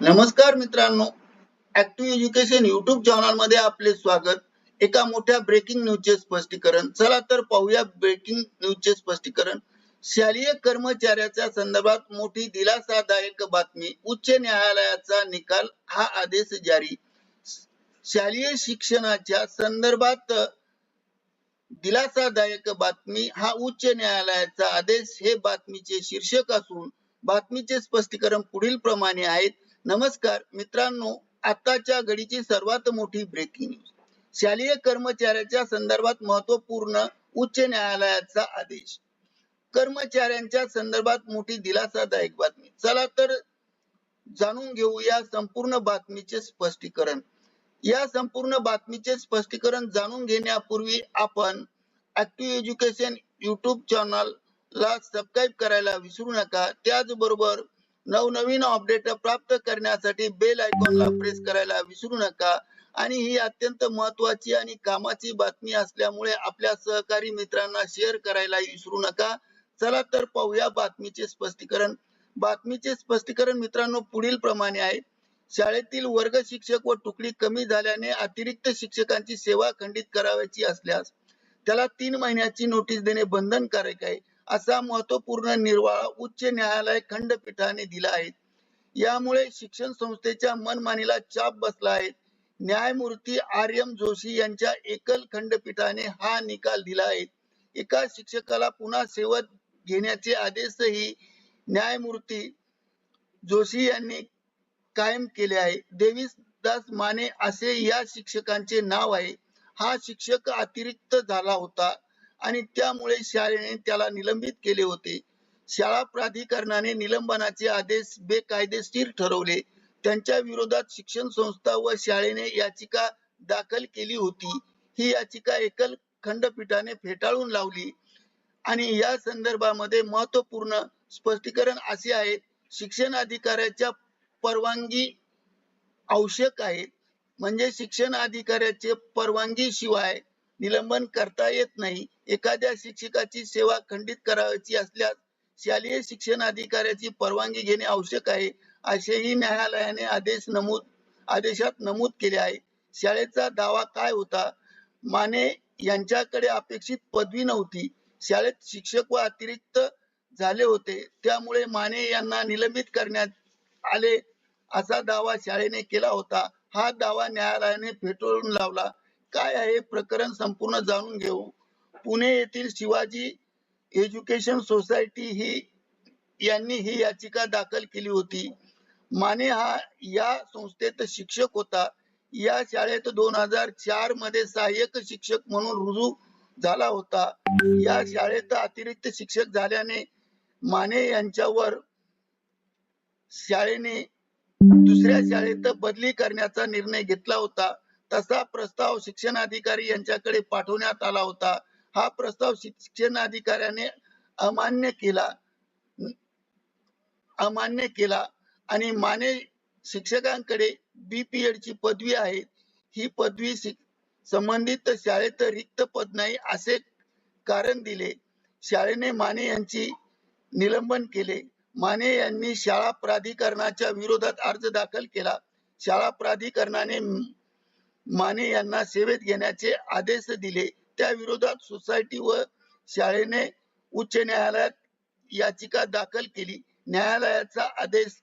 नमस्कार मित्रांनो. Active education YouTube चॅनलमध्ये आपले स्वागत. एका मोठ्या ब्रेकिंग न्यूजचे स्पष्टीकरण. चला तर पाहूया ब्रेकिंग न्यूजचे स्पष्टीकरण. शालेय कर्मचाऱ्याच्या संदर्भात मोठी दिलासादायक बातमी. उच्च न्यायालयाचा निकाल हा आदेश जारी. शालेय शिक्षणाच्या संदर्भात दिलासादायक बातमी हा उच्च न्यायालयाचा आदेश. हे बातमीचे शीर्षक असून बातमीचे स्पष्टीकरण पुढील प्रमाणे आहेत. नमस्कार मित्रांनो आताच्या घडीची सर्वात मोठी ब्रेकिंग न्यूज शालेय कर्मचाऱ्याच्या संदर्भात महत्त्वपूर्ण उच्च न्यायालयाचा आदेश. कर्मचाऱ्यांच्या संदर्भात मोठी दिलासादायक बातमी. चला तर जाणून घेऊया संपूर्ण बातमीचे स्पष्टीकरण. या संपूर्ण बातमीचे स्पष्टीकरण जाणून घेण्यापूर्वी आपण ऍक्टिव्ह एज्युकेशन युट्यूब चॅनल ला सबस्क्राईब करायला विसरू नका. त्याचबरोबर नवनवीन अपडेट प्राप्त करण्यासाठी बेल आयकॉनला प्रेस करायला विसरू नका. आणि ही अत्यंत महत्वाची आणि कामाची बातमी असल्यामुळे आपल्या सहकारी मित्रांना शेअर करायला विसरू नका. चला तर पाहूया बातमीचे स्पष्टीकरण. बातमीचे स्पष्टीकरण मित्रांनो पुढील प्रमाणे आहे. शाळेतील वर्ग शिक्षक व तुकडी कमी झाल्याने अतिरिक्त शिक्षकांची सेवा खंडित करावयाची असल्यास त्याला तीन महिन्याची नोटीस देणे बंधनकारक आहे. असा महत्त्वपूर्ण निर्वाळा उच्च न्यायालय खंडपीठाने दिला आहे. यामुळे शिक्षण संस्थेच्या मनमानीला चाप बसला आहे. न्यायमूर्ती आर एम जोशी यांच्या एकल खंडपीठाने हा निकाल दिला आहे. एका शिक्षकाला पुन्हा सेवत घेण्याचे आदेशही न्यायमूर्ती जोशी यांनी कायम केले आहे. देवीदास माने असे या शिक्षकांचे नाव आहे. हा शिक्षक अतिरिक्त झाला होता. आणि त्यामुळे शाळेने त्याला निलंबित केले होते. शाळा प्राधिकरणाने निलंबनाचे आदेश बेकायदेशीर ठरवले. त्यांच्या विरोधात शिक्षण संस्था व शाळेने याचिका दाखल केली होती. ही याचिका एकल खंडपीठाने फेटाळून लावली. आणि या संदर्भामध्ये महत्त्वपूर्ण स्पष्टीकरण असे आहे शिक्षण अधिकाऱ्याच्या परवानगी आवश्यक आहे. म्हणजे शिक्षण अधिकाऱ्याचे परवानगी शिवाय निलंबन करता येत नाही. एखाद्या शिक्षकाची सेवा खंडित करावयाची असल्यास शालेय शिक्षण अधिकाऱ्याची परवानगी घेणे आवश्यक आहे असेही न्यायालयाने आदेश नमूद आदेशात नमूद केले आहे. शाळेचा दावा काय होता? माने यांच्याकडे अपेक्षित पदवी नव्हती. शाळेत शिक्षक व अतिरिक्त झाले होते. त्यामुळे माने यांना निलंबित करण्यात आले असा दावा शाळेने केला होता. हा दावा न्यायालयाने फेटाळून लावला. काय आहे? प्रकरण संपूर्ण जाणून घेऊ. पुणे येथील शिवाजी एज्युकेशन सोसायटी ही यांनी ही याचिका दाखल केली होती. माने हा या संस्थेत शिक्षक होता. या शाळेत दोन हजार चारमध्ये सहाय्यक शिक्षक म्हणून रुजू झाला होता. या शाळेत अतिरिक्त शिक्षक झाल्याने माने यांच्यावर शाळेने दुसऱ्या शाळेत बदली करण्याचा निर्णय घेतला होता. तसा प्रस्ताव शिक्षणाधिकारी यांच्याकडे पाठवण्यात आला होता. हा प्रस्ताव शिक्षणाधिकाऱ्याने अमान्य केला. अमान्य केला आणि माने शिक्षकांकडे बीपीएड ची पदवी आहे. ही पदवी संबंधित शाळेत रिक्त पद नाही असे कारण दिले. शाळेने माने यांची निलंबन केले. माने यांनी शाळा प्राधिकरणाच्या विरोधात अर्ज दाखल केला. शाळा प्राधिकरणाने माने यांना सेवेत घेण्याचे आदेश दिले. त्या विरोधात सोसायटी व शाळेने उच्च न्यायालयात याचिका दाखल केली. न्यायालयाचा आदेश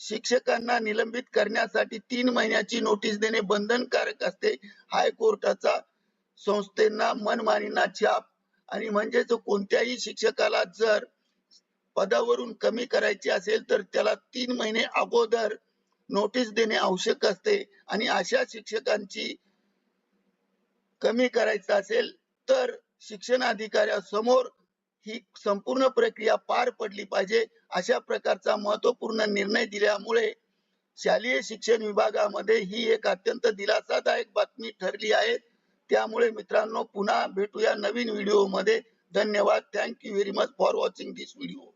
शिक्षकांना निलंबित करण्यासाठी तीन महिन्याची नोटीस देणे बंधनकारक असते. हायकोर्टाचा संस्थेना मनमानीना छाप आणि म्हणजेच कोणत्याही शिक्षकाला जर पदावरून कमी करायचे असेल तर त्याला तीन महिने अगोदर नोटीस देणे आवश्यक असते आणि अशा शिक्षकांची कमी करायचं असेल तर शिक्षण अधिकाऱ्यासमोर ही संपूर्ण प्रक्रिया पार पडली पाहिजे. अशा प्रकारचा महत्त्वपूर्ण निर्णय दिल्यामुळे शालेय शिक्षण विभागामध्ये ही एक अत्यंत दिलासादायक बातमी ठरली आहे. त्यामुळे मित्रांनो पुन्हा भेटूया नवीन व्हिडिओमध्ये धन्यवाद. Thank you very much for watching this video